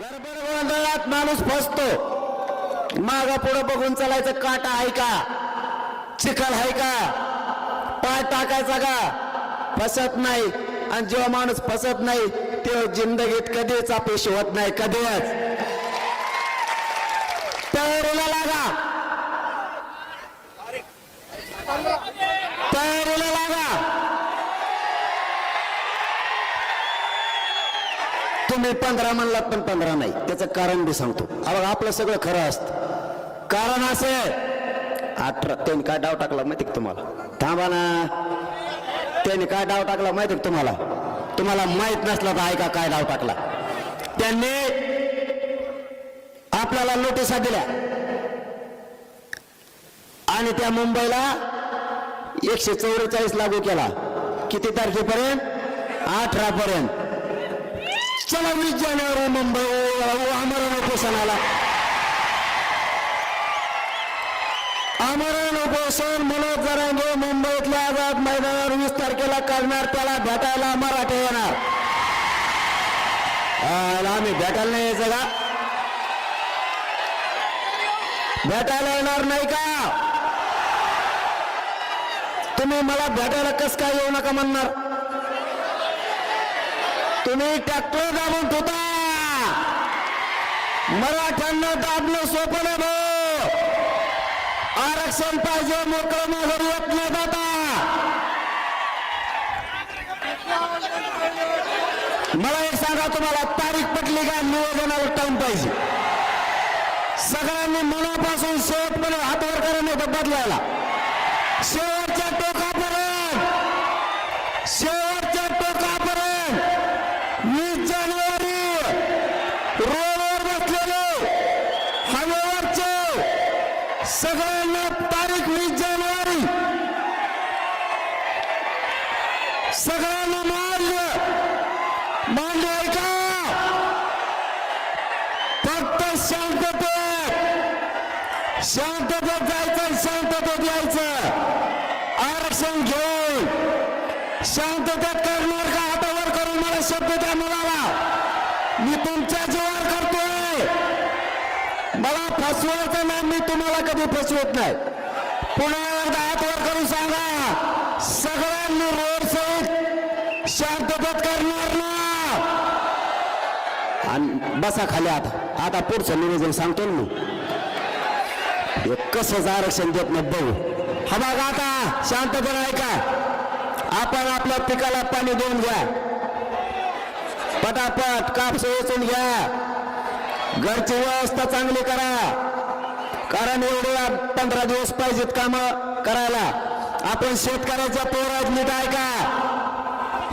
गडबड गोंधळात माणूस फसतो. माग पुढं बघून चालायचं काटा आहे का? चिखल आहे का? पाय टाकायचा का? फसत नाही. आणि जेव्हा माणूस फसत नाही तेव्हा जिंदगीत कधीच अपयशी होत नाही कधीच. तयारीला लागा. तुम्ही पंधरा म्हणलात पण पंधरा नाही. त्याचं कारण बी सांगतो. हा आपलं सगळं खरं असतं. कारण असे अठरा त्यांनी काय डाव टाकला माहिती का तुम्हाला? थांबा ना. त्यांनी काय डाव टाकला माहिती का तुम्हाला? तुम्हाला माहीत नसला तर ऐका काय डाव टाकला. त्यांनी आपल्याला नोटिसा दिल्या. आणि त्या मुंबईला एकशे चौवेचाळीस लागू केला. किती तारखेपर्यंत? अठरा पर्यंत चला वीस जानेवारी मुंबई आमरण उपोषणाला आमरण उपोषण मनोज जरांगे मुंबईतल्या आझाद मैदानावर वीस तारखेला करणार त्याला भेटायला मराठे येणार. अं, आम्ही भेटायला नाही यायचं का? भेटायला येणार नाही का? तुम्ही मला भेटायला कस काय येऊ नका म्हणणार? तुम्ही ट्रॅक्टर दाबून ठेवता. मराठ्यांना दाबणं सोपं नाही भाऊ. आरक्षण पाहिजे मोकळं माघारी येत नाही दादा मला एक सांगा तुम्हाला तारीख पटली का? नियोजनावर टाइम पाहिजे. सगळ्यांनी मनापासून शेवटपर्यंत हातवर करा बदलायला. शेवट जानेवारी. रोडवर बसलेले हवेवरचे सगळ्यांना तारीख वीस जानेवारी. सगळ्यांना मान्य. मान्य आहे का? फक्त शांततेत. शांततेत जायचं शांततेत यायचं. आरक्षण घेऊन शांततेत करणार का? हातावर करून मला शब्द द्या मला मी तुमच्या जीवावर करतोय. मला फसवायचं नाही मी तुम्हाला कधी फसवत नाही. पुन्हा दहा करून सांगा सगळ्यांनी रोड सहित शांततेत करणार ना. आणि बसा खाली आता. आता पुढचं निवेदन सांगतो ना मी. हे कसंच आरक्षण देत नाही बघू. हा बघा आता शांतपणे ऐका. आपण आपल्या पिकाला पाणी देऊन घ्या. पटापट कापसे वेचून घ्या. घरची व्यवस्था चांगली करा. कारण एवढे पंधरा दिवस पाहिजेत काम करायला. आपण शेतकऱ्याच्या पोरात नीट ऐका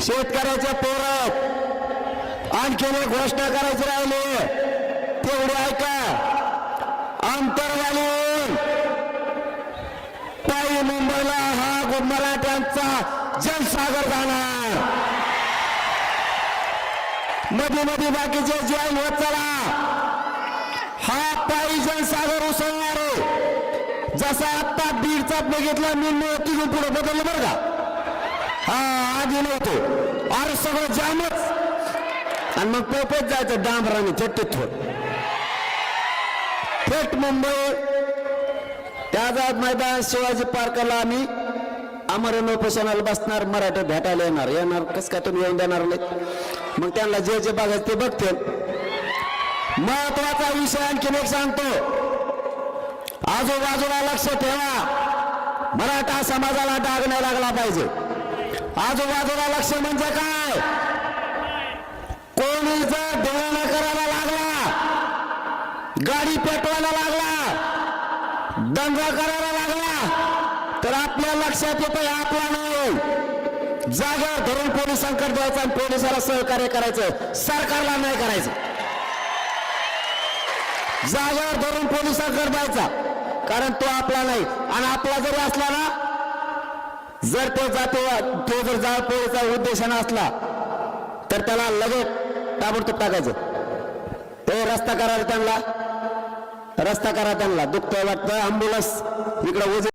शेतकऱ्याच्या पोरात आणखीन एक घोषणा करायची राहिली. तेवढे ऐका अंतर घालून पायी मुंबईला हा मराठ्यांचा जनसागर जाणार. मध्ये मध्ये बाकीचे जॉईन होत चला. हा पायजन सागर उसळणार जसा आत्ता बीडचा बघितला मी तिथून पुढे बदललं बरं का? हा आधी नव्हतो. अरे सगळं जामच. आणि मग पोपत जायचं डांबराने थेट थोड थेट मुंबई. त्या जात मैदान शिवाजी पार्कला आम्ही. अमरण उपोषणाला बसणार मराठा भेटायला येणार. येणार कसं काय तुम्ही येऊन देणार नाही? मग त्यांना जे जे बघायचं ते बघते महत्त्वाचा विषय आणखीन एक सांगतो. आजूबाजूला लक्ष ठेवा. मराठा समाजाला डाग नाही लागला पाहिजे. आजूबाजूला लक्ष म्हणजे काय? कोणी जर धोरण करायला लागला? गाडी पेटवायला लागला? दंगा करायला लागला? तर आपल्या लक्षात येतं आपला नाही. जागेवर धरून पोलिसांकडे जायचं आणि पोलिसाला सहकार्य करायचं. सरकारला नाही करायचं. जागेवर धरून पोलिसांकडे द्यायचा कारण तो आपला नाही. आणि आपला जरी असला ना जर तो जातो तो जर जा जाळपोळीचा उद्देशानं असला तर त्याला लगेच ताबडतोब टाकायचं. ते रस्ता करा त्यांना. रस्ता करा त्यांना. दुखतंय वाटतं. अँब्युलन्स इकडं उजे